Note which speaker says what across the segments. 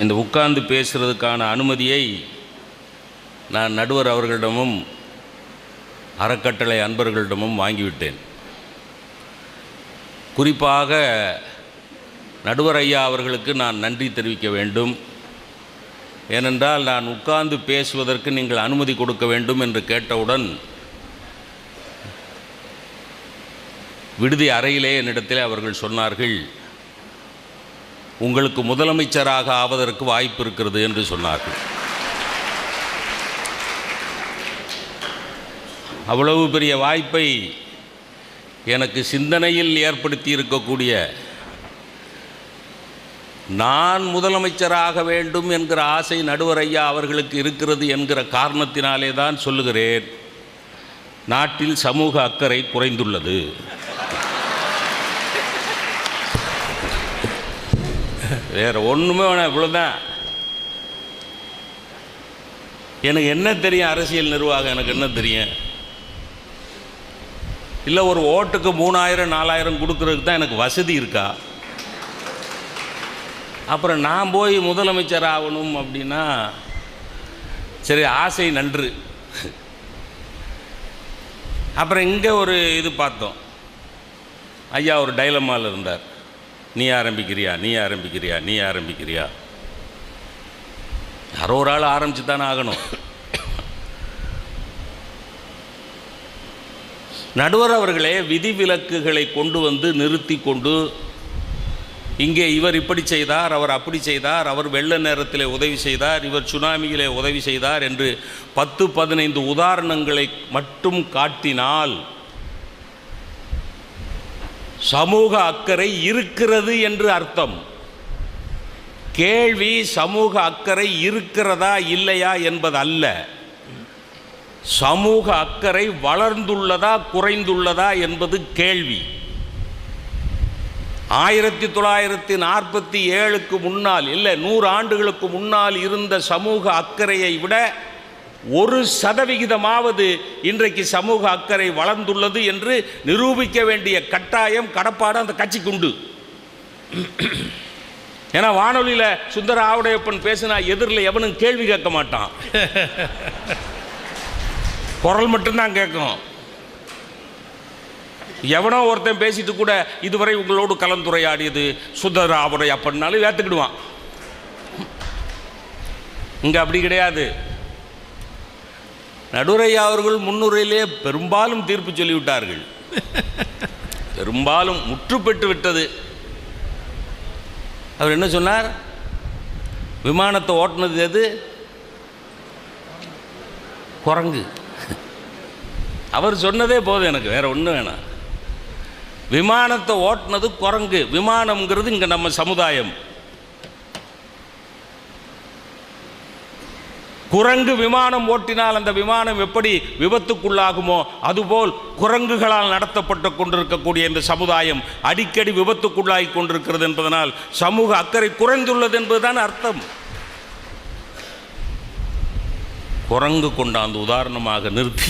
Speaker 1: இந்த உட்கார்ந்து பேசுகிறதுக்கான அனுமதியை நான் நடுவர் அவர்களிடமும் அறக்கட்டளை அன்பர்களிடமும் வாங்கிவிட்டேன். குறிப்பாக நடுவர் ஐயா அவர்களுக்கு நான் நன்றி தெரிவிக்க வேண்டும். ஏனென்றால் நான் உட்கார்ந்து பேசுவதற்கு நீங்கள் அனுமதி கொடுக்க வேண்டும் என்று கேட்டவுடன் விடுதி அறையிலே என்னிடத்தில் அவர்கள் சொன்னார்கள் உங்களுக்கு முதலமைச்சராக ஆவதற்கு வாய்ப்பு இருக்கிறது என்று சொன்னார்கள். அவ்வளவு பெரிய வாய்ப்பை எனக்கு சிந்தனையில் ஏற்படுத்தி இருக்கக்கூடிய நான் முதலமைச்சராக வேண்டும் என்கிற ஆசை நடுவர் ஐயா அவர்களுக்கு இருக்கிறது என்கிற காரணத்தினாலே தான் சொல்லுகிறேன். நாட்டில் சமூக அக்கறை குறைந்துள்ளது. வேற ஒன்றுமே வேணாம் இவ்வளோதான் எனக்கு என்ன தெரியும் அரசியல் நிர்வாகம் எனக்கு என்ன தெரியும்? இல்லை ஒரு ஓட்டுக்கு மூணாயிரம் நாலாயிரம் கொடுக்குறதுக்கு தான் எனக்கு வசதி இருக்கா? அப்புறம் நான் போய் முதலமைச்சர் ஆகணும் அப்படின்னா சரி ஆசை நன்று. அப்புறம் இங்கே ஒரு இது பார்த்தோம். ஐயா ஒரு டைலமாவில் இருந்தார். நீ ஆரம்பிக்கிறியா நீ ஆரம்பிக்கிறியா நீ ஆரம்பிக்கிறியா? யாரோ ஒரு ஆள் ஆரம்பிச்சு தானே ஆகணும். நடுவர் அவர்களே விதிவிலக்குகளை கொண்டு வந்து நிறுத்தி கொண்டு இங்கே இவர் இப்படி செய்தார் அவர் அப்படி செய்தார் அவர் வெள்ள நேரத்திலே உதவி செய்தார் இவர் சுனாமியிலே உதவி செய்தார் என்று பத்து பதினைந்து உதாரணங்களை மட்டும் காட்டினால் சமூக அக்கறை இருக்கிறது என்று அர்த்தம். கேள்வி சமூக அக்கறை இருக்கிறதா இல்லையா என்பது அல்ல சமூக அக்கறை வளர்ந்துள்ளதா குறைந்துள்ளதா என்பது கேள்வி. ஆயிரத்தி தொள்ளாயிரத்தி நாற்பத்தி ஏழுக்கு முன்னால் இல்லை நூறு ஆண்டுகளுக்கு முன்னால் இருந்த சமூக அக்கறையை விட ஒரு சதவிகிதமாவது இன்றைக்கு சமூக அக்கறை வளர்ந்துள்ளது என்று நிரூபிக்க வேண்டிய கட்டாயம் கடப்பாடு அந்த கட்சிக்கு உண்டு. ஏன்னா வானொலியில் சுந்தர ஆவுடையப்பன் பேசினா எதிரில் எவனும் கேள்வி கேட்க மாட்டான். குரல் மட்டும்தான் கேட்கும். எவனோ ஒருத்தன் பேசிட்டு கூட இதுவரை உங்களோடு கலந்துரையாடியது சுந்தர ஆவுடையப்பன்னாலும் ஏற்றுக்கிடுவான் இங்கே அப்படி கிடையாது. நடுரையா அவர்கள் முன்னுரையிலே பெரும்பாலும் தீர்ப்பு சொல்லிவிட்டார்கள். பெரும்பாலும் முற்றுப்பெற்று விட்டது. அவர் என்ன சொன்னார்? விமானத்தை ஓட்டுனது எது? குரங்கு. அவர் சொன்னதே போதும் எனக்கு வேற ஒன்றும் வேணாம். விமானத்தை ஓட்டுனது குரங்கு. விமானம்ங்கிறது இங்கே நம்ம சமுதாயம். குரங்கு விமானம் ஓட்டினால் அந்த விமானம் எப்படி விபத்துக்குள்ளாகுமோ அதுபோல் குரங்குகளால் நடத்தப்பட்டு கொண்டிருக்கக்கூடிய இந்த சமுதாயம் அடிக்கடி விபத்துக்குள்ளாகி கொண்டிருக்கிறது என்பதனால் சமூக அக்கறை குறைந்துள்ளது என்பதுதான் அர்த்தம். குரங்கு கொண்டாந்து உதாரணமாக நிறுத்தி.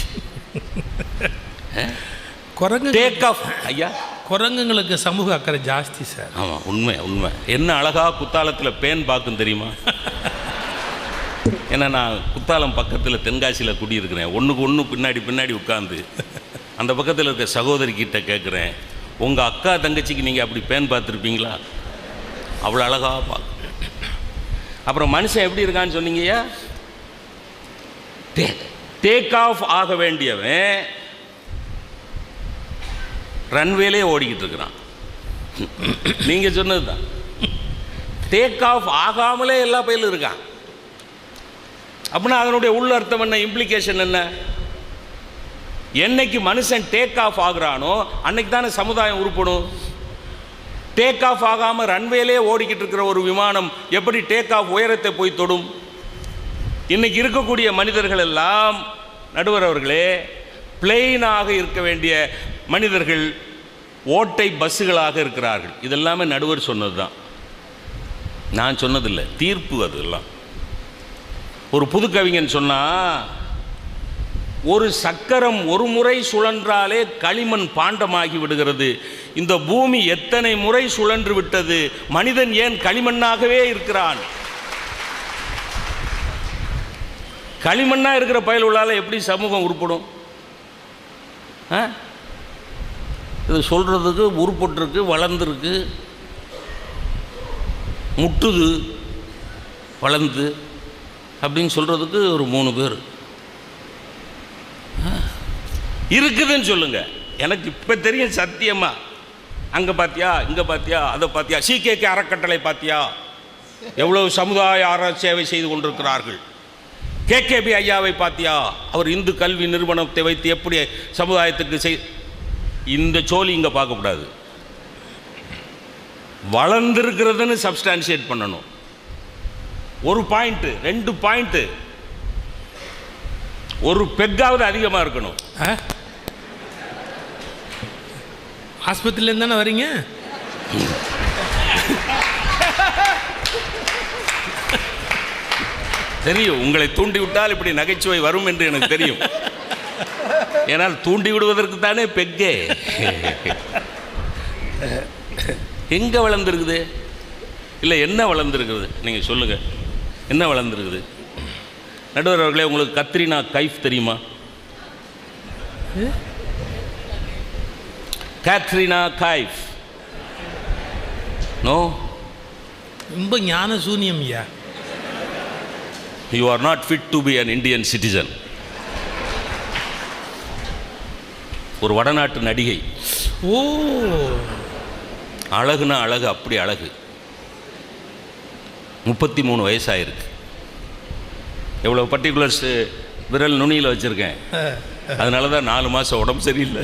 Speaker 2: குரங்கு
Speaker 1: டேக் ஆஃப் ஐயா.
Speaker 2: குரங்குங்களுக்கு சமூக அக்கறை ஜாஸ்தி சார்.
Speaker 1: ஆமாம் உண்மை உண்மை. என்ன அழகா குத்தாலத்தில் பேன் பார்க்கும் தெரியுமா? ஏன்னா நான் குத்தாலம் பக்கத்தில் தென்காசியில் குடியிருக்கிறேன். ஒன்றுக்கு ஒன்று பின்னாடி பின்னாடி உட்காந்து அந்த பக்கத்தில் இருக்க சகோதரி கிட்ட கேட்குறேன் உங்கள் அக்கா தங்கச்சிக்கு நீங்கள் அப்படி பேன் பார்த்துருப்பீங்களா? அவ்வளோ அழகாக பார்க்கும் அப்புறம் மனுஷன் எப்படி இருக்கான்னு சொன்னீங்கய்யா டேக் ஆஃப் ஆக வேண்டியவன் ரன்வேலே ஓடிக்கிட்டு இருக்கிறான். நீங்கள் சொன்னது தான் டேக் ஆஃப் ஆகாமலே எல்லா பயிலும் இருக்கான். அப்படின்னா அதனுடைய உள்ள அர்த்தம் என்ன? இம்ப்ளிகேஷன் என்ன? என்னைக்கு மனுஷன் டேக் ஆஃப் ஆகுறானோ அன்னைக்கு தானே சமுதாயம் உருப்படும். டேக் ஆஃப் ஆகாமல் ரன்வேலே ஓடிக்கிட்டு இருக்கிற ஒரு விமானம் எப்படி டேக் ஆஃப் உயரத்தை போய் தொடும்? இன்னைக்கு இருக்கக்கூடிய மனிதர்கள் எல்லாம் நடுவர் அவர்களே பிளெயினாக இருக்க வேண்டிய மனிதர்கள் ஓட்டை பஸ்ஸுகளாக இருக்கிறார்கள். இதெல்லாமே நடுவர் சொன்னது தான் நான் சொன்னதில்லை. தீர்ப்பு அதெல்லாம் ஒரு புது கவிஞன் சொன்னா ஒரு சக்கரம் ஒரு முறை சுழன்றாலே களிமண் பாண்டமாகி விடுகிறது. இந்த பூமி எத்தனை முறை சுழன்று விட்டது? மனிதன் ஏன் களிமண்ணாகவே இருக்கிறான்? களிமண்ணாக இருக்கிற பயலுள்ளால எப்படி சமூகம் உருப்படும்? ஆ? இது சொல்கிறதுக்கு உருப்பட்டுருக்கு வளர்ந்துருக்கு முட்டுது வளர்ந்து. அப்படின்னு சொல்கிறதுக்கு ஒரு மூணு பேர். இருக்குதுன்னு சொல்லுங்க. எனக்கு இப்போ தெரியும் சத்தியமா. அங்கே பார்த்தியா இங்கே பார்த்தியா அதை பார்த்தியா சிகேகே அறக்கட்டளை பார்த்தியா எவ்வளவு சமுதாய ஆர சேவை செய்து கொண்டிருக்கிறார்கள். கேகேபி ஐயாவை பார்த்தியா அவர் இந்து கல்வி நிறுவனத்தை வைத்து எப்படி சமுதாயத்துக்கு செய் இந்த சோலி இங்கே பார்க்கக்கூடாது. வளர்ந்துருக்கிறதுன்னு சப்ஸ்டான்ஷியேட் பண்ணணும். ஒரு பாயிண்ட்டு ரெண்டு பாயிண்ட்டு ஒரு பெக்காவது அதிகமாக இருக்கணும்.
Speaker 2: ஆஸ்பத்திரியிலேருந்து தானே வரீங்க?
Speaker 1: தெரியும் உங்களை தூண்டி விட்டால் இப்படி நகைச்சுவை வரும் என்று எனக்கு தெரியும். ஏனால் தூண்டி விடுவதற்கு தானே பெக்கே. எங்கே வளர்ந்துருக்குது? இல்லை என்ன வளர்ந்துருக்குது? நீங்கள் சொல்லுங்கள் என்ன வளர்ந்துருக்குது? நடுவர் அவர்களே உங்களுக்கு கத்ரினா கைஃப் தெரியுமா? கேத்ரினா கைஃப். நோ?
Speaker 2: ரொம்ப ஞான சூன்யம் ஐயா.
Speaker 1: You are not fit to be an Indian citizen ஒரு வடநாட்டு நடிகை.
Speaker 2: ஓ.
Speaker 1: அழகுனா அழகு அப்படி அழகு. முப்பத்தி மூணு வயசாயிருக்கு. எவ்வளோ பர்டிகுலர்ஸ் விரல் நுனியில் வச்சுருக்கேன். அதனால தான் நாலு மாதம் உடம்பு சரியில்லை.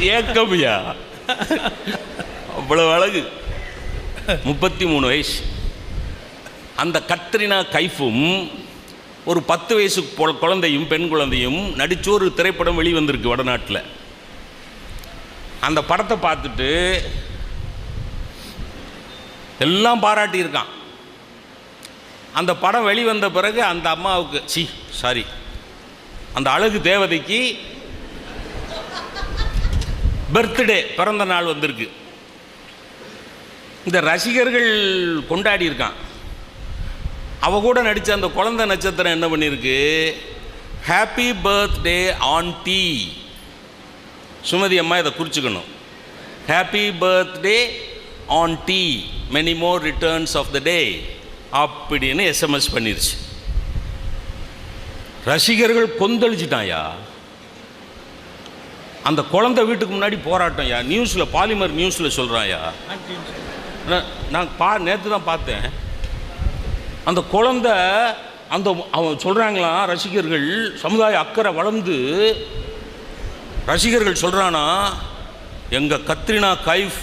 Speaker 1: ஏக்கமையா? அவ்வளவு அழகு. முப்பத்தி மூணு வயசு. அந்த கத்ரினா கைஃபும் ஒரு பத்து வயசு குழந்தையும் பெண் குழந்தையும் நடிச்சு ஒரு திரைப்படம் வெளிவந்திருக்கு வடநாட்டில். அந்த படத்தை பார்த்துட்டு எல்லாம் பாராட்டியிருக்கான் அந்த படம் வெளிவந்த பிறகு அந்த அம்மாவுக்கு சி சாரி அந்த அழகு தேவதைக்கு பர்த்டே பிறந்த நாள் வந்திருக்கு. இந்த ரசிகர்கள் கொண்டாடி இருக்கான். அவ கூட நடித்த அந்த குழந்தை நட்சத்திரம் என்ன பண்ணியிருக்கு happy birthday aunty Sumathi அம்மா இதை குறிச்சுக்கணும். Happy birthday aunty many more returns of the day அப்படின்னு எஸ்எம்எஸ் பண்ணிருச்சு. ரசிகர்கள் கொந்தளிச்சிட்டாயா அந்த குழந்தை வீட்டுக்கு முன்னாடி போராட்டம் யா நியூஸில் பாலிமர் நியூஸில் சொல்கிறாயா நான் நான் பா நேற்று தான் பார்த்தேன். அந்த குழந்தை அந்த அவன் சொல்கிறாங்களாம் ரசிகர்கள் சமுதாய அக்கறை வளர்ந்து ரசிகர்கள் சொல்கிறானா எங்கள் கத்ரினா கைஃப்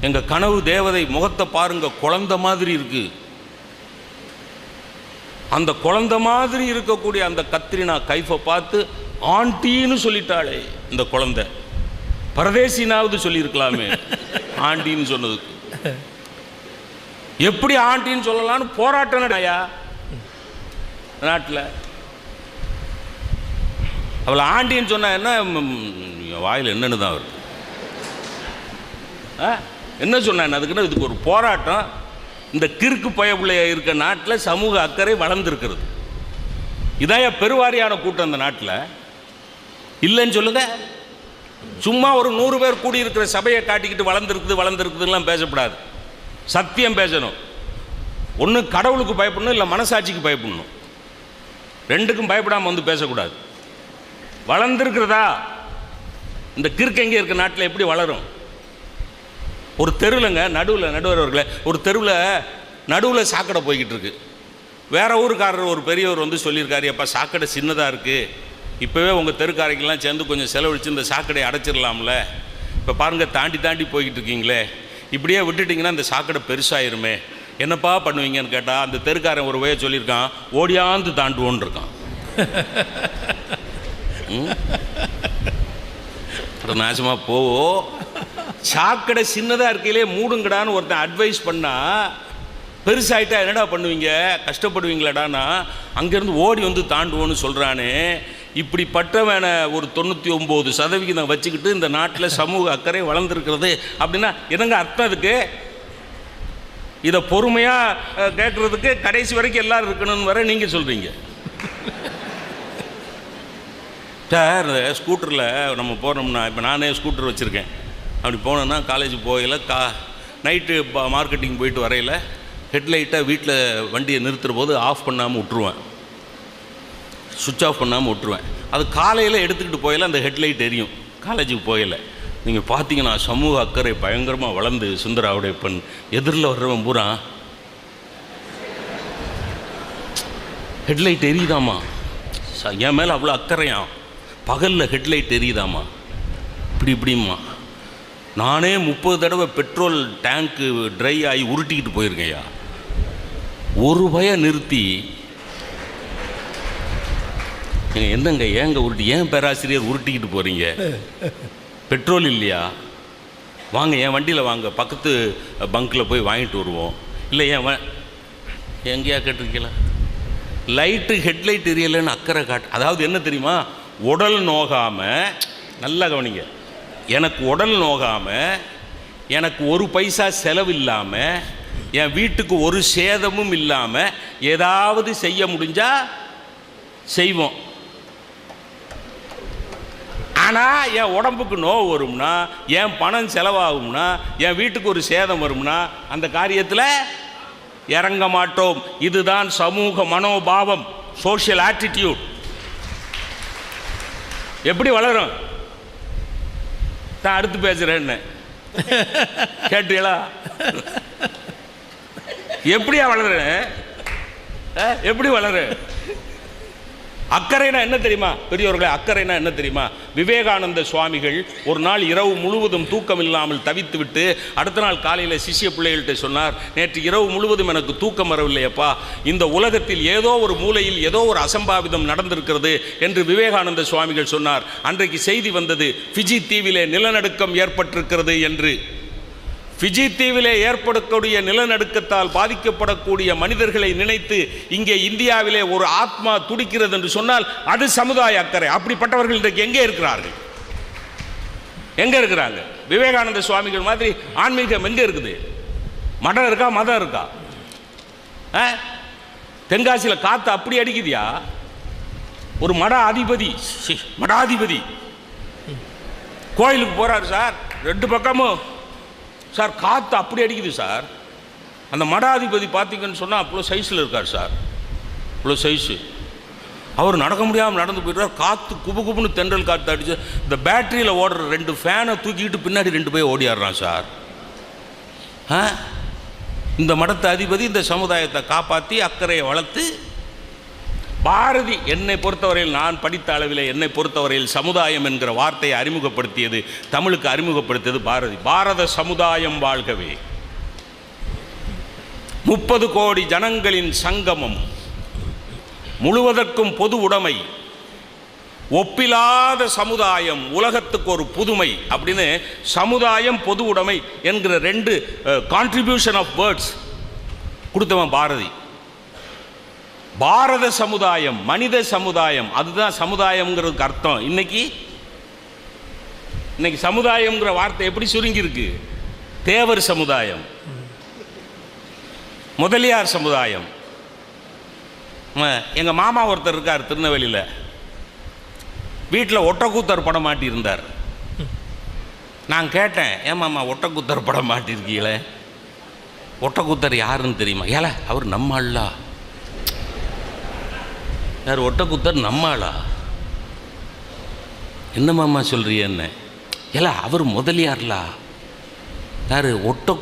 Speaker 1: எங்கள் கனவு தேவதை முகத்தை பாருங்க குழந்தை மாதிரி இருக்கு. அந்த குழந்தை மாதிரி இருக்கக்கூடிய அந்த கத்ரினா கைஃபை பார்த்து ஆண்டின்னு சொல்லிட்டாளே இந்த குழந்தை. பரதேசினாவது சொல்லியிருக்கலாமே ஆண்டின்னு சொன்னதுக்கு. எப்படி ஆண்டின்னு சொல்லலாம்னு போராட்டம் நடையா? நாட்டில். அவளை ஆண்டின்னு சொன்னால் என்ன வாயில் என்னன்னு தான் வருது. ஆ? என்ன சொன்னேன் அதுக்குன்னு இதுக்கு ஒரு போராட்டம். இந்த கிறுக்கு பயப்புள்ளைய இருக்க நாட்டில் சமூக அக்கறை வளர்ந்துருக்கிறது. இதாயா பெருவாரியான கூட்டம் அந்த நாட்டில். இல்லைன்னு சொல்லுங்க. சும்மா ஒரு நூறு பேர் கூடியிருக்கிற சபையை காட்டிக்கிட்டு வளர்ந்துருக்குது வளர்ந்துருக்குதுலாம் பேசக்கூடாது சத்தியம் பேசணும். ஒன்று கடவுளுக்கு பயப்படணும் இல்லை மனசாட்சிக்கு பயப்படணும். ரெண்டுக்கும் பயப்படாமல் வந்து பேசக்கூடாது. வளர்ந்துருக்கிறதா? இந்த கிறுக்கங்க இருக்க? நாட்டில் எப்படி வளரும்? ஒரு தெருவில்ங்க நடுவில் நடுவரவர்களை ஒரு தெருவில் நடுவில் சாக்கடை போய்கிட்டு இருக்கு. வேற ஊருக்காரர் ஒரு பெரியவர் வந்து சொல்லியிருக்காரு அப்பா சாக்கடை சின்னதாக இருக்குது இப்போவே உங்கள் தெருக்காரைக்கெல்லாம் சேர்ந்து கொஞ்சம் செலவழித்து இந்த சாக்கடையை அடைச்சிடலாம்ல. இப்போ பாருங்கள் தாண்டி தாண்டி போய்கிட்டு இருக்கீங்களே. இப்படியே விட்டுட்டிங்கன்னா இந்த சாக்கடை பெருசாயிருமே. என்னப்பா பண்ணுவீங்கன்னு கேட்டால் அந்த தெருக்காரன் ஒரு வய சொல்லியிருக்கான் ஓடியாந்து தாண்டுவோன்னு இருக்கான் அப்புறம் அட நாசமா சாக்கடை சின்னதாக இருக்கையிலே மூடுங்கடான்னு ஒருத்தன் அட்வைஸ் பண்ணா பெருசாயிட்டா என்னடா பண்ணுவீங்க? கஷ்டப்படுவீங்களாடான்னா அங்கேருந்து ஓடி வந்து தாண்டுவோன்னு சொல்கிறானே இப்படிப்பட்டவன ஒரு தொண்ணூற்றி ஒம்பது சதவிகிதம் வச்சுக்கிட்டு இந்த நாட்டில் சமூக அக்கறை வளர்ந்துருக்கிறது அப்படின்னா என்னங்க அர்த்தம் அதுக்கு? இதை பொறுமையாக கேட்குறதுக்கு கடைசி வரைக்கும் எல்லாரும் இருக்கணும்னு வர நீங்கள் சொல்கிறீங்க சார் இந்த ஸ்கூட்டரில் நம்ம போனோம்னா இப்போ நானே ஸ்கூட்டர் வச்சுருக்கேன். அப்படி போனோன்னா காலேஜ் போகல கா நைட்டு மார்க்கெட்டிங் போயிட்டு வரையில் ஹெட்லைட்டை வீட்டில் வண்டியை நிறுத்துகிற போது ஆஃப் பண்ணாமல் விட்ருவேன் சுவிட்ச் ஆஃப் பண்ணாமல் விட்ருவேன் அது காலையில் எடுத்துக்கிட்டு போயில அந்த ஹெட்லைட் எரியும். காலேஜுக்கு போயில நீங்கள் பார்த்தீங்கன்னா சமூக அக்கறை பயங்கரமாக வளர்ந்து சுந்தராவுடைய பெண். எதிரில் வர்றவன் பூரா ஹெட்லைட் எரியுதாம்மா? ச- என் மேலே அவ்வளோ அக்கறையாம் பகலில் ஹெட்லைட் எரியுதாம்மா? இப்படி இப்படிம்மா. நானே முப்பது தடவை பெட்ரோல் டேங்க்கு ட்ரை ஆகி உருட்டிக்கிட்டு போயிருக்கேயா ஒரு பய நிறுத்தி. நீங்கள் என்னங்க ஏங்க உருட்டி ஏன் பேராசிரியர் உருட்டிக்கிட்டு போகிறீங்க பெட்ரோல் இல்லையா? வாங்க என் வண்டியில் வாங்க. பக்கத்து பங்க்கில் போய் வாங்கிட்டு வருவோம். இல்லை ஏன் வ எங்கேயா கேட்டிருக்கீங்களா? லைட்டு ஹெட்லைட் எரியலைன்னு அக்கறை காட்டு அதாவது என்ன தெரியுமா? உடல் நோகாமல் நல்லா கவனிங்க. எனக்கு உடல் நோகாமல் எனக்கு ஒரு பைசா செலவு இல்லாமல் என் வீட்டுக்கு ஒரு சேதமும் இல்லாமல் ஏதாவது செய்ய முடிஞ்சா செய்வோம். ஆனால் என் உடம்புக்கு நோவு வரும்னா என் பணம் செலவாகும்னா என் வீட்டுக்கு ஒரு சேதம் வரும்னா அந்த காரியத்தில் இறங்க மாட்டோம். இதுதான் சமூக மனோபாவம் சோஷியல் ஆட்டிடியூட் எப்படி வளரும்? தான் அடுத்து பேசுகிறேன்னு கேட்டீங்களா? எப்படியா வளரு? எப்படி வளரு? அக்கறைனா என்ன தெரியுமா? பெரியவர்களே அக்கறைனா என்ன தெரியுமா? விவேகானந்த சுவாமிகள் ஒரு நாள் இரவு முழுவதும் தூக்கம் இல்லாமல் தவித்துவிட்டு அடுத்த நாள் காலையில் சிஷ்ய பிள்ளைகள்கிட்ட சொன்னார் நேற்று இரவு முழுவதும் எனக்கு தூக்கம் வரவில்லையப்பா. இந்த உலகத்தில் ஏதோ ஒரு மூலையில் ஏதோ ஒரு அசம்பாவிதம் நடந்திருக்கிறது என்று விவேகானந்த சுவாமிகள் சொன்னார். அன்றைக்கு செய்தி வந்தது ஃபிஜி தீவிலே நிலநடுக்கம் ஏற்பட்டிருக்கிறது என்று. ஃபிஜி தீவிலே ஏற்படக்கூடிய நிலநடுக்கத்தால் பாதிக்கப்படக்கூடிய மனிதர்களை நினைத்து இங்கே இந்தியாவிலே ஒரு ஆத்மா துடிக்கிறது என்று சொன்னால் அது சமுதாய அக்கறை. அப்படிப்பட்டவர்கள் இன்றைக்கு எங்கே இருக்கிறார்கள்? எங்கே இருக்கிறாங்க? விவேகானந்த சுவாமிகள் மாதிரி ஆன்மீகம் எங்கே இருக்குது? மடம் இருக்கா மதம் இருக்கா? ஆ? தென்காசியில் காற்று அப்படி அடிக்குதியா? ஒரு மட அதிபதி மடாதிபதி. கோயிலுக்கு போகிறாரு சார் ரெண்டு பக்கமும் சார் காற்று அப்படி அடிக்குது சார். அந்த மடாதிபதி பார்த்தீங்கன்னு சொன்னால் அவ்வளோ சைஸில் இருக்கார் சார். இவ்வளோ சைஸு அவர் நடக்க முடியாமல் நடந்து போயிட்டார் காற்று குபு குபுன்னு தென்றல் காற்று அடிச்சு இந்த பேட்டரியில் ஓடுற ரெண்டு ஃபேனை தூக்கிக்கிட்டு பின்னாடி ரெண்டு பேர் ஓடிடுறான் சார். ஆ? இந்த மடத்த அதிபதி இந்த சமுதாயத்தை காப்பாற்றி அக்கறையை வளர்த்து பாரதி என்னை பொறுத்தவரையில் நான் படித்த அளவில் என்னை பொறுத்தவரையில் சமுதாயம் என்கிற வார்த்தையை அறிமுகப்படுத்தியது தமிழுக்கு அறிமுகப்படுத்தியது பாரதி. பாரத சமுதாயம் வாழ்கவே. முப்பது கோடி ஜனங்களின் சங்கமம் முழுவதற்கும் பொது உடைமை ஒப்பில்லாத சமுதாயம் உலகத்துக்கு ஒரு புதுமை அப்படின்னு சமுதாயம் பொது உடைமை என்கிற ரெண்டு கான்ட்ரிபியூஷன் ஆஃப் வேர்ட்ஸ் கொடுத்தவன் பாரதி. பாரத சமுதாயம் மனித சமுதாயம் அதுதான் சமுதாயம்ங்கிறதுக்கு அர்த்தம். இன்னைக்கு இன்னைக்கு சமுதாயம்ங்கிற வார்த்தை எப்படி சுருங்கியிருக்கு? தேவர் சமுதாயம் முதலியார் சமுதாயம். எங்கள் மாமா ஒருத்தர் இருக்கார் திருநெல்வேலியில். வீட்டில் ஒட்டக்கூத்தர் படம் மாட்டியிருந்தார். நான் கேட்டேன் ஏன் மாமா ஒட்டக்கூத்தர் படம் மாட்டியிருக்கீங்களே? ஒட்டக்கூத்தர் யாருன்னு தெரியுமா? ஏல அவர் நம்ம அல்லா யார் ஒட்டை குத்தர் ஆளா என்ன மாமா என்ன? ஏலா அவர் முதலியார்லா? யார்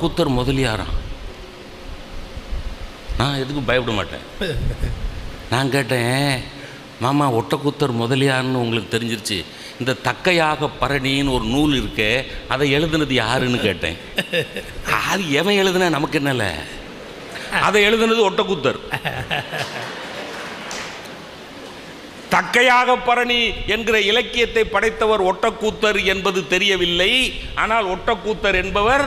Speaker 1: குத்தர் முதலியாரா? நான் எதுக்கும் பயப்பட மாட்டேன். நான் கேட்டேன் மாமா ஒட்டக்குத்தர் முதலியார்னு உங்களுக்கு தெரிஞ்சிருச்சு. இந்த தக்கையாக பரணின்னு ஒரு நூல் இருக்கே அதை எழுதுனது யாருன்னு கேட்டேன். அது எவன் எழுதுனா நமக்கு என்னல? அதை எழுதுனது ஒட்டக்குத்தர் தக்கையாக பரணி என்கிற இலக்கியத்தை படைத்தவர் ஒட்டக்கூத்தர் என்பது தெரியவில்லை. ஆனால் ஒட்டக்கூத்தர் என்பவர்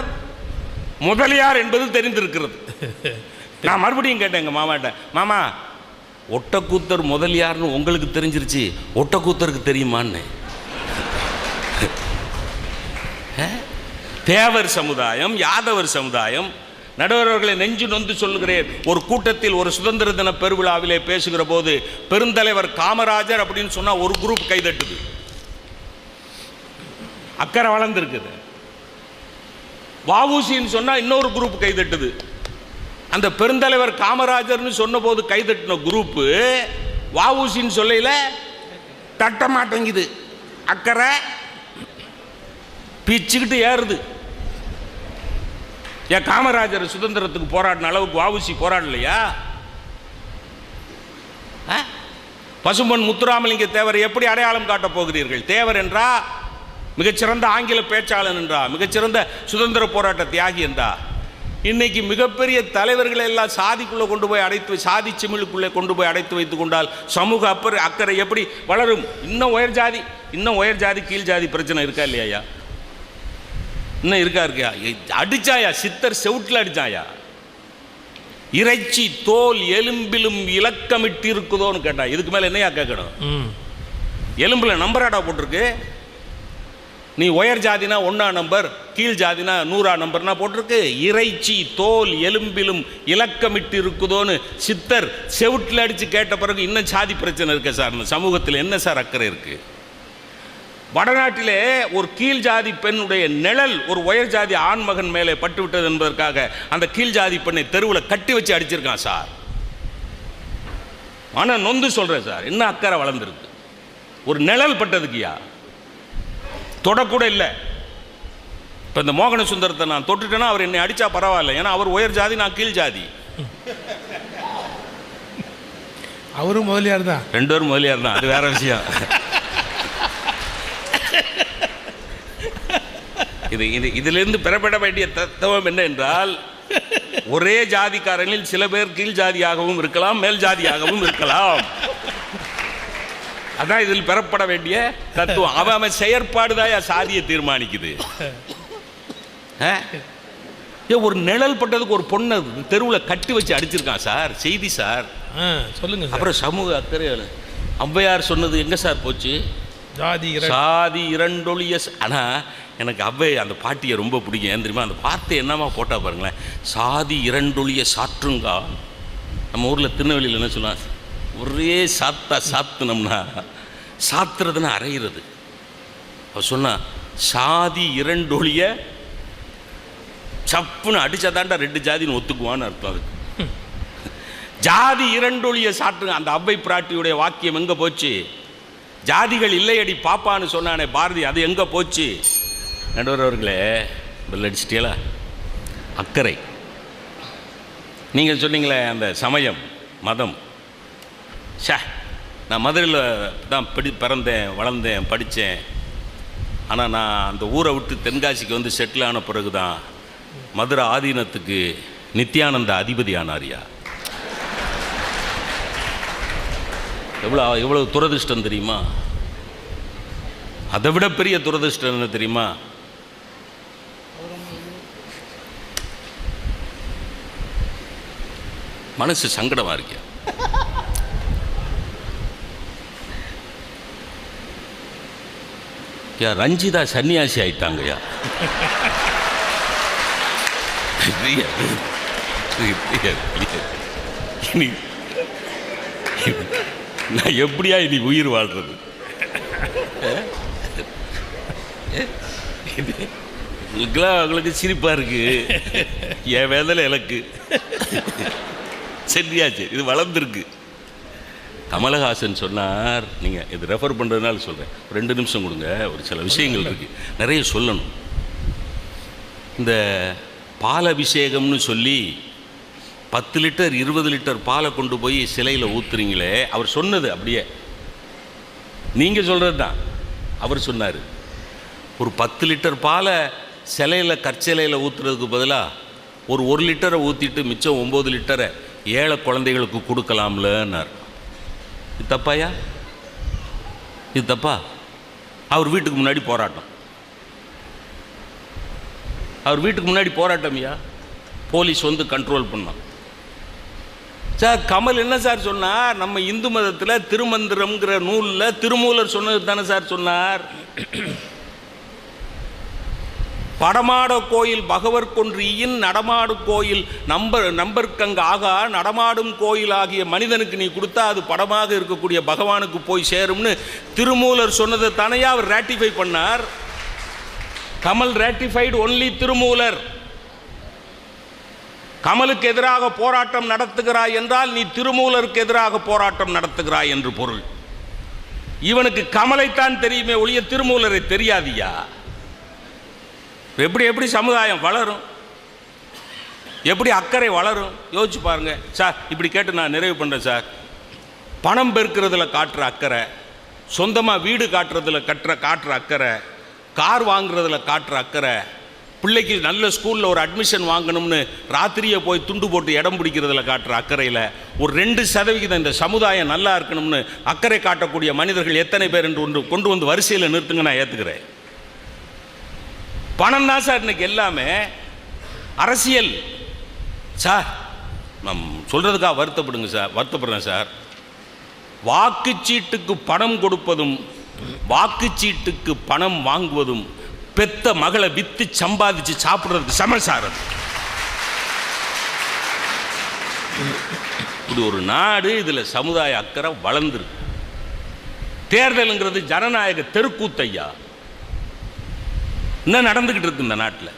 Speaker 1: முதலியார் என்பது தெரிந்திருக்கிறது. நான் மறுபடியும் கேட்டேன் எங்கள் மாமாட்ட மாமா ஒட்டக்கூத்தர் முதலியார்னு உங்களுக்கு தெரிஞ்சிருச்சு ஒட்டக்கூத்தருக்கு தெரியுமான்னு? தேவர் சமுதாயம் யாதவர் சமுதாயம் நடுவர்களை நெஞ்சு நொந்து சொல்லுகிறேன். ஒரு கூட்டத்தில் ஒரு சுதந்திர தின பெருவிழாவிலே பேசுகிற போது பெருந்தலைவர் காமராஜர் அப்படின்னு சொன்னால் ஒரு குரூப் கைதட்டுது. அக்கறை வளர்ந்துருக்குது. வாவூசின்னு சொன்னால் இன்னொரு குரூப் கைதட்டுது. அந்த பெருந்தலைவர் காமராஜர்னு சொன்னபோது கைதட்டின குரூப்பு வாவூசின்னு சொல்லையில் தட்ட மாட்டேங்குது அக்கறை பிச்சுக்கிட்டு ஏறுது. ஏன் காமராஜர் சுதந்திரத்துக்கு போராடின அளவுக்கு வாவுசி போராடலையா? ஆ? பசும்பொன் முத்துராமலிங்க தேவரை எப்படி அடையாளம் காட்டப் போகிறீர்கள்? தேவர் என்றா? மிகச்சிறந்த ஆங்கில பேச்சாளன் என்றா? மிகச்சிறந்த சுதந்திர போராட்ட தியாகி என்றா? இன்னைக்கு மிகப்பெரிய தலைவர்களை எல்லாம் சாதிக்குள்ளே கொண்டு போய் அடைத்து வை- சாதி சிமிழுக்குள்ளே கொண்டு போய் அடைத்து வைத்து கொண்டால் சமூக அப்பர் அக்கறை எப்படி வளரும்? இன்னும் உயர் ஜாதி இன்னும் உயர் ஜாதி கீழ் ஜாதி பிரச்சனை இருக்கா இல்லையா இன்னும் இருக்கா இருக்கியா அடிச்சாயா? சித்தர் செவுட்டில் அடிச்சாயா? இறைச்சி தோல் எலும்பிலும் இலக்கமிட்டு இருக்குதோன்னு கேட்டா இதுக்கு மேல என்னையா கேட்கணும்? எலும்புல நம்பராடா போட்டிருக்கு. நீ உயர் ஜாதினா ஒன்றா நம்பர் கீழ் ஜாதினா நூறா நம்பர்னா போட்டிருக்கு. இறைச்சி தோல் எலும்பிலும் இலக்கமிட்டு இருக்குதோன்னு சித்தர் செவுட்டில் அடித்து கேட்ட பிறகு இன்னும் சாதி பிரச்சனை இருக்கு சார். இந்த சமூகத்தில் என்ன சார் அக்கறை இருக்கு? வடநாட்டிலே ஒரு கீழ் ஜாதி பெண்ணுடைய நிழல் ஒரு உயர் ஜாதி ஆண்மகன் மேலே பட்டுவிட்டது என்பதற்காக அந்த கீழ் ஜாதி பெண்ணை தெருவில் கட்டி வச்சு அடிச்சிருக்கான் சார். ஆனால் நொந்து சொல்கிறேன் சார். என்ன அக்கறை வளர்ந்துருக்கு? ஒரு நிழல் பட்டதுக்குயா தொடக்கூட இல்லை. இப்போ இந்த மோகன சுந்தரத்தை நான் தொட்டுட்டேன்னா அவர் என்னை அடித்தா பரவாயில்ல. ஏன்னா அவர் உயர் ஜாதி நான் கீழ் ஜாதி
Speaker 2: அவரும் முதலியார் தான்.
Speaker 1: ரெண்டு பேரும் முதலியார் தான். அது வேற விஷயம். இது இது இதிலிருந்து பெறப்பட வேண்டிய தத்துவம் என்ன என்றால் ஒரே ஜாதிக்காரனில் சில பேர் கீழ் ஜாதியாகவும் இருக்கலாம் மேல் ஜாதியாகவும் இருக்கலாம். அதான் இதில் பெறப்பட வேண்டிய தத்துவம். அவன் அவன் செயற்பாடுதான் சாதியை தீர்மானிக்குது? ஏன் ஒரு நிழல் பட்டதுக்கு ஒரு பொண்ணை தெருவில் கட்டி வச்சு அடிச்சிருக்கான் சார் செய்தி சார்.
Speaker 2: சொல்லுங்க
Speaker 1: அப்புறம் சமூக அக்கறை ஔவையார் சொன்னது எங்க சார் போச்சு?
Speaker 2: ஜாதி
Speaker 1: சாதி இரண்டொழிய ச- ஆனா எனக்கு அவ்வை அந்த பாட்டியை ரொம்ப பிடிக்கும். ஏன் தெரியுமா? அந்த வார்த்தை என்னமா போட்டா பாருங்களேன். சாதி இரண்டொழிய சாற்றுங்கா. நம்ம ஊர்ல திருநெல்வேலியில் என்ன சொன்னா ஒரே சாத்தா சாத்துனோம்னா சாத்துறதுன்னா அரைகிறது அவ சொன்னா சாதி இரண்டொழிய சப்புன்னு அடிச்சா தாண்டா ரெண்டு ஜாதின்னு ஒத்துக்குவான்னு அர்த்தம் அதுக்கு. ஜாதி இரண்டொழிய சாற்றுங்க அந்த அவ்வை பிராட்டியுடைய வாக்கியம் எங்க போச்சு? ஜாதிகள் இல்லையடி பாப்பான்னு சொன்னானே பாரதி அது எங்கே போச்சு? நடுவர் அவர்களே பெல் அக்கறை. நீங்கள் சொன்னீங்களே அந்த சமயம் மதம். ஷே நான் மதுரையில் தான் படி பிறந்தேன் வளர்ந்தேன் படித்தேன். ஆனால் நான் அந்த ஊரை விட்டு தென்காசிக்கு வந்து செட்டில் ஆன பிறகு தான் மதுரை ஆதீனத்துக்கு நித்யானந்த அதிபதி ஆனாரியா எவ்வளோ எவ்வளவு துரதிர்ஷ்டம் தெரியுமா அதை விட பெரிய துரதிர்ஷ்டம் என்ன தெரியுமா மனசு சங்கடமா இருக்க யா ரஞ்சிதா சன்னியாசி ஆயிட்டாங்கய்யா Real. Real. நான் எப்படியா இனி உயிர் வாழ்றது? உங்களுக்குலாம் அவங்களுக்கு சிரிப்பாக இருக்கு. என் வேதனை எனக்கு. சரியாச்சு இது வளர்ந்துருக்கு. கமலஹாசன் சொன்னார். நீங்கள் இது ரெஃபர் பண்ணுறதுனால சொல்கிறேன் ரெண்டு நிமிஷம் கொடுங்க. ஒரு சில விஷயங்கள் இருக்குது நிறைய சொல்லணும். இந்த பால் அபிஷேகம்னு சொல்லி பத்து லிட்டர் இருபது லிட்டர் பாலை கொண்டு போய் சிலையில் ஊத்துறீங்களே அவர் சொன்னது அப்படியே. நீங்கள் சொல்கிறது தான் அவர் சொன்னார். ஒரு பத்து லிட்டர் பாலை சிலையில் கற்சிலையில் ஊற்றுறதுக்கு பதிலாக ஒரு ஒரு லிட்டரை ஊற்றிட்டு மிச்சம் ஒம்பது லிட்டரை ஏழை குழந்தைகளுக்கு கொடுக்கலாம்லன்னார். இது தப்பாயா? இது தப்பா? அவர் வீட்டுக்கு முன்னாடி போராட்டம். அவர் வீட்டுக்கு முன்னாடி போராட்டம்யா போலீஸ் வந்து கண்ட்ரோல் பண்ணோம் சார் கமல் என்ன சார் சொன்னார் நம்ம இந்து மதத்தில் திருமந்திரம்ங்கிற நூலில் திருமூலர் சொன்னது தானே சார் சொன்னார். படமாட கோயில் பகவர் கொன்றியின் நடமாடு கோயில் நம்பர் நம்பர்க்கங்க ஆகா நடமாடும் கோயில் ஆகிய மனிதனுக்கு நீ கொடுத்தா அது படமாக இருக்கக்கூடிய பகவானுக்கு போய் சேரும்னு திருமூலர் சொன்னதை தானையா அவர் ரேட்டிஃபை பண்ணார். Kamal ratified only Thirumular. கமலுக்கு எதிராக போராட்டம் நடத்துகிறாய் என்றால் நீ திருமூலருக்கு எதிராக போராட்டம் நடத்துகிறாய் என்று பொருள். இவனுக்கு கமலைத்தான் தெரியுமே ஒழிய திருமூலரை தெரியாதியா? எப்படி எப்படி சமுதாயம் வளரும்? எப்படி அக்கறை வளரும்? யோசிச்சு பாருங்க. சார் இப்படி கேட்டு நான் நிறைவு பண்ணுறேன் சார். பணம் பெருக்கிறதுல காட்டுற அக்கறை சொந்தமாக வீடு காட்டுறதுல கட்டுற காட்டுற அக்கறை கார் வாங்குறதுல காட்டுற அக்கறை பிள்ளைக்கு நல்ல ஸ்கூலில் ஒரு அட்மிஷன் வாங்கணும்னு ராத்திரியை போய் துண்டு போட்டு இடம் பிடிக்கிறதுல காட்டுற அக்கறையில் ஒரு ரெண்டு சதவிகிதம் இந்த சமுதாயம் நல்லா இருக்கணும்னு அக்கறை காட்டக்கூடிய மனிதர்கள் எத்தனை பேர் என்று ஒன்று கொண்டு வந்து வரிசையில் நிறுத்துங்க நான் ஏற்றுக்கிறேன் பணம் தான் சார் இன்னைக்கு எல்லாமே. அரசியல். சார் நம் சொல்கிறதுக்காக வருத்தப்படுங்க சார் வருத்தப்படுறேன் சார். வாக்குச்சீட்டுக்கு பணம் கொடுப்பதும் வாக்குச்சீட்டுக்கு பணம் வாங்குவதும் பெத்த மகளை வித்து சம்பாதிச்சு சாப்பிட்றதுக்கு சமசாரம். இது ஒரு நாடு இதில் சமுதாய அக்கறை வளர்ந்துருக்கு. தேர்தலுங்கிறது ஜனநாயக தெருக்கூத்தையா என்ன நடந்துக்கிட்டு இருக்கு இந்த நாட்டில்?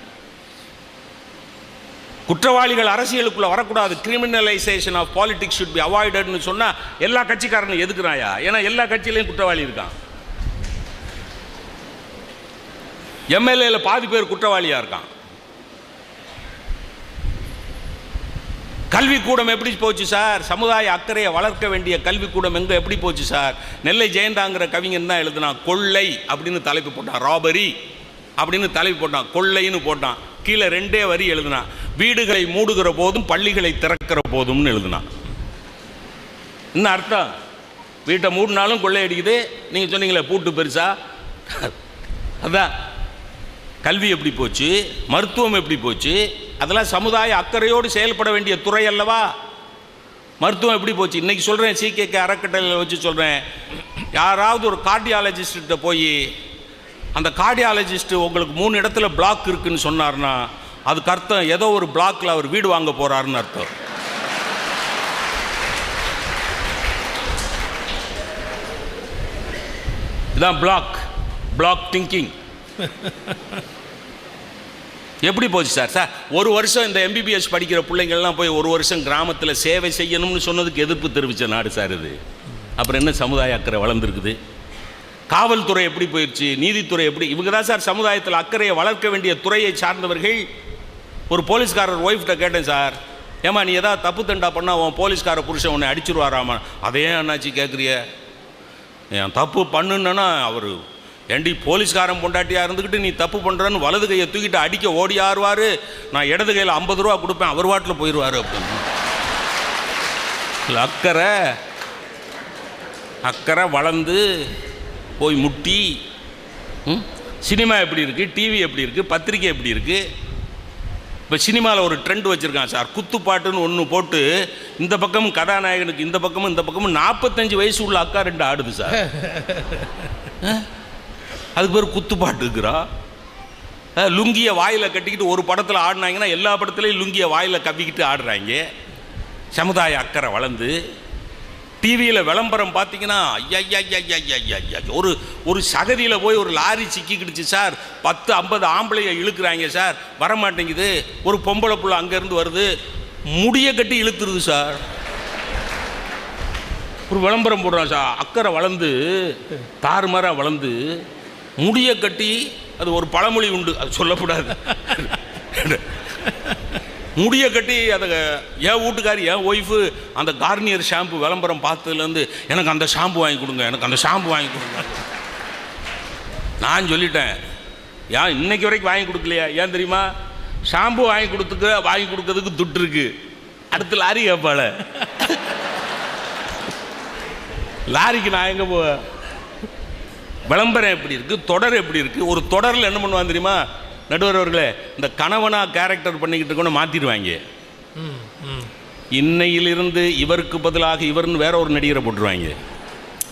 Speaker 1: குற்றவாளிகள் அரசியலுக்குள்ள வரக்கூடாது. Criminalisation of politics should be அவாய்டட்னு சொன்னால் எல்லா கட்சிக்காரனும் எதுக்குறாயா? ஏன்னா எல்லா கட்சியிலையும் குற்றவாளி இருக்கான். எம்எல்ஏல பாதி பேர் குற்றவாளியாக இருக்கான். கல்விக்கூடம் எப்படி போச்சு சார்? சமுதாய அக்கறையை வளர்க்க வேண்டிய கல்விக்கூடம் எங்கே எப்படி போச்சு சார்? நெல்லை ஜெயந்தாங்கிற கவிஞன் தான் எழுதினான் கொள்ளை அப்படின்னு தலைப்பு போட்டான். ராபரி அப்படின்னு தலைப்பு போட்டான். கொள்ளைன்னு போட்டான். கீழே ரெண்டே வரி எழுதினான் வீடுகளை மூடுகிற போதும் பள்ளிகளை திறக்கிற போதும்னு எழுதினான் என்ன அர்த்தம்? வீட்டை மூடினாலும் கொள்ளை அடிக்குது. நீங்கள் சொன்னீங்களே பூட்டு பெருசா? அதான். கல்வி எப்படி போச்சு? மருத்துவம் எப்படி போச்சு? அதெல்லாம் சமுதாய அக்கறையோடு செயல்பட வேண்டிய துறை அல்லவா? மருத்துவம் எப்படி போச்சு? இன்றைக்கி சொல்கிறேன் சிகேக்கு அறக்கட்டளையில் வச்சு சொல்கிறேன் யாராவது ஒரு கார்டியாலஜிஸ்ட்ட போய் அந்த கார்டியாலஜிஸ்ட்டு உங்களுக்கு மூணு இடத்துல பிளாக் இருக்குதுன்னு சொன்னார்னா அதுக்கு அர்த்தம் ஏதோ ஒரு பிளாக்கில் அவர் வீடு வாங்க போகிறாருன்னு அர்த்தம். இதான் பிளாக் பிளாக் திங்கிங் எப்படி போச்சு சார்? சார் ஒரு வருஷம் இந்த எம்பிபிஎஸ் படிக்கிற பிள்ளைங்கள்லாம் போய் ஒரு வருஷம் கிராமத்தில் சேவை செய்யணும்னு சொன்னதுக்கு எதிர்ப்பு தெரிவித்த நாடு சார் இது. அப்புறம் என்ன சமுதாய அக்கறை வளர்ந்துருக்குது? காவல்துறை எப்படி போயிடுச்சு நீதித்துறை எப்படி? இவங்க தான் சார் சமுதாயத்தில் அக்கறையை வளர்க்க வேண்டிய துறையை சார்ந்தவர்கள். ஒரு போலீஸ்காரர் ஒய்ஃப்ட்ட கேட்டேன் சார். ஏமா நீ எதாவது தப்பு தண்டா பண்ணால் உன் போலீஸ்கார புருஷன் உன்னை அடிச்சிருவாராமா? அதே அண்ணாச்சி கேட்குறிய என் தப்பு பண்ணுன்னா அவர் ஏண்டி போலீஸ்காரன் பொண்டாட்டியாக இருந்துக்கிட்டு நீ தப்பு பண்ணுறன்னு வலது கையை தூக்கிட்டு அடிக்க ஓடி ஆறுவார். நான் இடது கையில் ஐம்பது ரூபா கொடுப்பேன் அவர் வாட்டில் போயிடுவார் அப்படின்னு. அக்கறை. அக்கறை வளர்ந்து போய் முட்டி. சினிமா எப்படி இருக்குது டிவி எப்படி இருக்குது பத்திரிக்கை எப்படி இருக்குது இப்போ சினிமாவில் ஒரு ட்ரெண்ட் வச்சுருக்கான் சார். குத்துப்பாட்டுன்னு ஒன்று போட்டு இந்த பக்கமும் கதாநாயகனுக்கு இந்த பக்கமும் இந்த பக்கமும் நாற்பத்தஞ்சு வயசு உள்ள அக்கா ரெண்டு ஆடுது சார். அதுக்கு பேர் குத்துப்பாட்டு இருக்கிறா? லுங்கியை வாயில் கட்டிக்கிட்டு ஒரு படத்தில் ஆடினாங்கன்னா எல்லா படத்துலையும் லுங்கியை வாயில் கவிக்கிட்டு ஆடுறாங்க. சமுதாய அக்கறை வளர்ந்து டிவியில் விளம்பரம் பார்த்தீங்கன்னா ஐயா ஐயா ஐயா ஐயா ஐயா ஐயா ஒரு ஒரு சகதியில் போய் ஒரு லாரி சிக்கிக்கிடுச்சு சார் பத்து ஐம்பது ஆம்பளையை இழுக்கிறாங்க சார் வரமாட்டேங்குது. ஒரு பொம்பளை புள்ள அங்கேருந்து வருது. முடிய கட்டி இழுத்துருது சார். ஒரு விளம்பரம் போடுறான் சார். அக்கறை வளர்ந்து தாறுமாறாக வளர்ந்து முடியை கட்டி அது ஒரு பழமொழி உண்டு அது சொல்லக்கூடாது. முடியை கட்டி அதை என் வீட்டுக்காரி என் ஒய்ஃபு அந்த கார்னியர் ஷாம்பு விளம்பரம் பார்த்ததுலேருந்து எனக்கு அந்த ஷாம்பு வாங்கி கொடுங்க எனக்கு அந்த ஷாம்பு வாங்கி கொடுங்க. நான் சொல்லிட்டேன் ஏன் இன்னைக்கு வரைக்கும் வாங்கி கொடுக்கலையா? ஏன் தெரியுமா? ஷாம்பு வாங்கி கொடுத்துக்க வாங்கி கொடுக்கறதுக்கு துட்டு இருக்கு. அடுத்து லாரி கேட்பாள. லாரிக்கு நான் எங்கே போவேன்? விளம்பரம் எப்படி இருக்குது தொடர் எப்படி இருக்குது ஒரு தொடரில் என்ன பண்ணுவாங்க தெரியுமா? நடுவர் அவர்களே இந்த கணவனா கேரக்டர் பண்ணிக்கிட்டு இருக்கணும் மாற்றிடுவாங்க இன்னையிலிருந்து இவருக்கு பதிலாக இவர்னு வேற ஒரு நடிகரை போட்டுருவாங்க.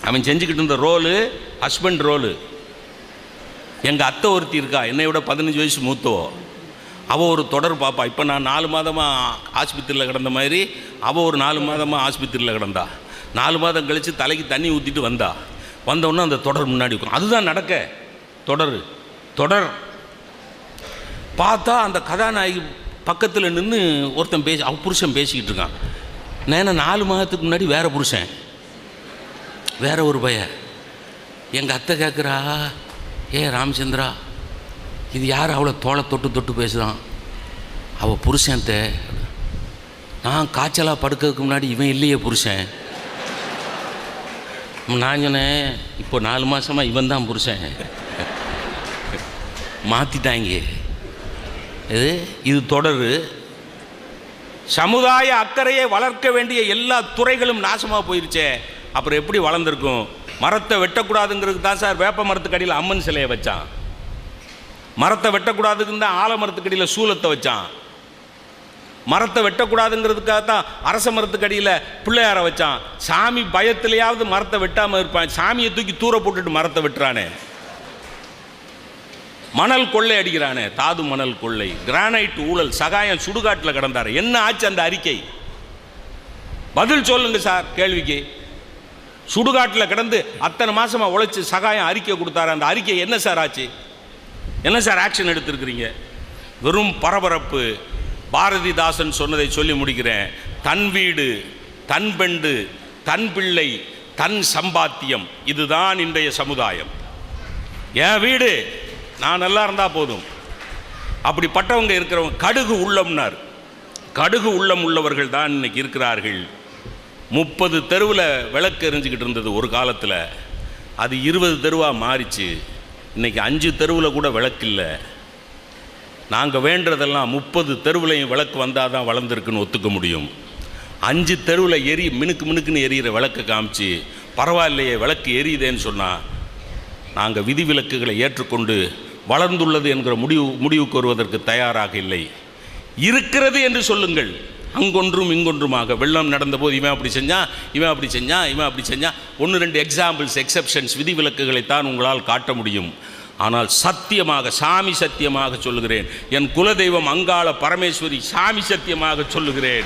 Speaker 1: அவன் செஞ்சுக்கிட்டு இருந்த ரோலு ஹஸ்பண்ட் ரோலு. எங்கள் அத்தை ஒருத்தி இருக்கா? என்னை விட பதினஞ்சு வயசு மூத்தவோ. அவள் ஒரு தொடர் பாப்பா. இப்போ நான் நாலு மாதமாக ஆஸ்பத்திரியில் கிடந்த மாதிரி அவள் ஒரு நாலு மாதமாக ஆஸ்பத்திரியில் கிடந்தா. நாலு மாதம் கழித்து தலைக்கு தண்ணி ஊற்றிட்டு வந்தா. வந்தவுடனே அந்த தொடர் முன்னாடி உட்காரும் அதுதான் நடக்க. தொடர் தொடர். பார்த்தா அந்த கதாநாயகி பக்கத்தில் நின்று ஒருத்தன் பேசி அவ புருஷன் பேசிக்கிட்டு இருக்கான். நேனா நாலு மாதத்துக்கு முன்னாடி வேறு புருஷன். வேற ஒரு பையன் எங்கள் அத்தை கேட்குறா ஏ ராமச்சந்திரா இது யார் அவளை தோலை தொட்டு தொட்டு பேசுதான்? அவள் புருஷன்த்த நான் காய்ச்சலாக படுக்கிறதுக்கு முன்னாடி இவன் இல்லையே புருஷன். நான் சொன்னேன் இப்போ நாலு மாதமாக இவன் தான் புருஷன். மாற்றிட்டாங்க இது இது தொடர். சமுதாய அக்கறையை வளர்க்க வேண்டிய எல்லா துறைகளும் நாசமாக போயிருச்சே. அப்புறம் எப்படி வளர்ந்துருக்கும்? மரத்தை வெட்டக்கூடாதுங்கிறதுக்கு தான் சார் வேப்ப மரத்துக்கடியில் அம்மன் சிலையை வச்சான். மரத்தை வெட்டக்கூடாதுக்குன்னு தான் ஆலமரத்துக்கடியில் சூலத்தை வச்சான். மரத்தை வெட்டக்கூடாதுங்கிறதுக்காக தான் அரச மரத்துக்கடியில் பிள்ளையாரை வச்சான். சாமி பயத்திலேயாவது மரத்தை வெட்டாமல் இருப்பான். சாமியை தூக்கி தூர போட்டுட்டு மரத்தை வெட்டுறானே. மணல் கொள்ளை அடிக்கிறானே. தாது மணல் கொள்ளை. கிரானைட் ஊழல். சகாயம் சுடுகாட்டில் கிடந்தார். என்ன ஆச்சு அந்த அறிக்கை? பதில் சொல்லுங்க சார் கேள்விக்கு. சுடுகாட்டில் கிடந்து அத்தனை மாசமா உழைச்சி சகாயம் அறிக்கை கொடுத்தாரு. அந்த அறிக்கை என்ன சார் ஆச்சு? என்ன சார் ஆக்ஷன் எடுத்திருக்கிறீங்க? வெறும் பரபரப்பு. பாரதிதாசன் சொன்னதை சொல்லி முடிக்கிறேன். தன் வீடு தன் பெண்டு தன் பிள்ளை தன் சம்பாத்தியம் இதுதான் இன்றைய சமுதாயம். என் வீடு நான் நல்லா இருந்தால் போதும். அப்படிப்பட்டவங்க இருக்கிறவங்க கடுகு உள்ளம்னார். கடுகு உள்ளம் உள்ளவர்கள் தான் இன்னைக்கு இருக்கிறார்கள். முப்பது தெருவில் விளக்கு எரிஞ்சுக்கிட்டு இருந்தது ஒரு காலத்தில். அது இருபது தெருவாக மாறிச்சு. இன்றைக்கி அஞ்சு தெருவில் கூட விளக்கு இல்லை. நாங்கள் வேண்டுறதெல்லாம் முப்பது தெருவுலையும் விளக்கு வந்தால் தான் வளர்ந்துருக்குன்னு ஒத்துக்க முடியும். அஞ்சு தெருவில் எரி மினுக்கு மினுக்குன்னு எரியிற விளக்கை காமிச்சு பரவாயில்லையே விளக்கு எரியுதேன்னு சொன்னால் நாங்கள் விதிவிலக்குகளை ஏற்றுக்கொண்டு வளர்ந்துள்ளது என்கிற முடிவு முடிவுக்கு வருவதற்கு தயாராக இல்லை. இருக்கிறது என்று சொல்லுங்கள். அங்கொன்றும் இங்கொன்றுமாக. வெள்ளம் நடந்தபோது இவன் அப்படி செஞ்சான் இவன் அப்படி செஞ்சான் இவன் அப்படி செஞ்சான் ஒன்று ரெண்டு எக்ஸாம்பிள்ஸ் எக்ஸப்ஷன்ஸ் விதிவிலக்குகளை தான் உங்களால் காட்ட முடியும். ஆனால் சத்தியமாக சாமி சத்தியமாக சொல்லுகிறேன். என் குலதெய்வம் அங்காள பரமேஸ்வரி சாமி சத்தியமாக சொல்லுகிறேன்.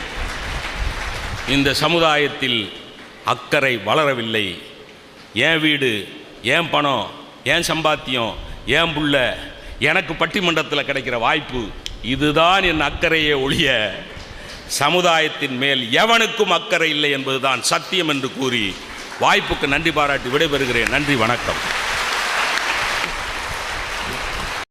Speaker 1: இந்த சமுதாயத்தில் அக்கறை வளரவில்லை. என் வீடு என் பணம் என் சம்பாத்தியம் என் புள்ள எனக்கு பட்டிமன்றத்தில் கிடைக்கிற வாய்ப்பு இதுதான் என் அக்கறையே ஒழிய சமுதாயத்தின் மேல் எவனுக்கும் அக்கறை இல்லை என்பதுதான் சத்தியம் என்று கூறி வாய்ப்புக்கு நன்றி பாராட்டி விடைபெறுகிறேன். நன்றி வணக்கம்.